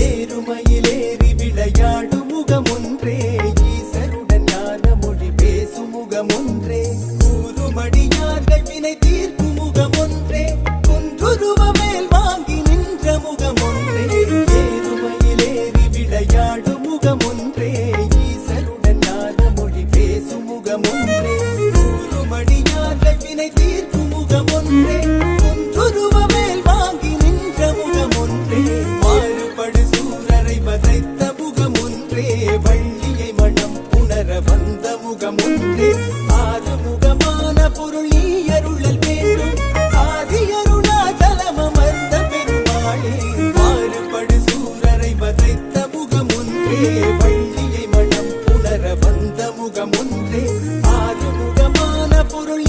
தேருமையிலேறி விளையாடும் முகமொன்றே. ஈசருடன் ஞான மொழி பேசும் முகமொன்றே. கூறுமடியார்கள் வினை தீர்க்கும் முகமொன்றே. குன்றுருவ மேல் வாங்கி நின்ற முகமொன்றே. தேருமையிலேறி விளையாடும் முகமொன்றே. ஈசருடன் ஞான மொழி பேசும் முகமொன்றே. கூறுமடியார்கள் வினை தீர்க்கும் முகமொன்றே. குன்றுருவ மேல் வாங்கி நின்ற முகமொன்றே. வந்த முகம் ஒன்றே ஆறுமுகமான பொருள் நீ அருளல் பேரும். ஆதி அருணாச்சலம் அமர்ந்த பெருமாளே மாறுபடு சூரரை வதைத்த முகம் ஒன்றே வள்ளியை மனம் புணர வந்த முகம் ஒன்றே ஆறுமுகமான பொருள்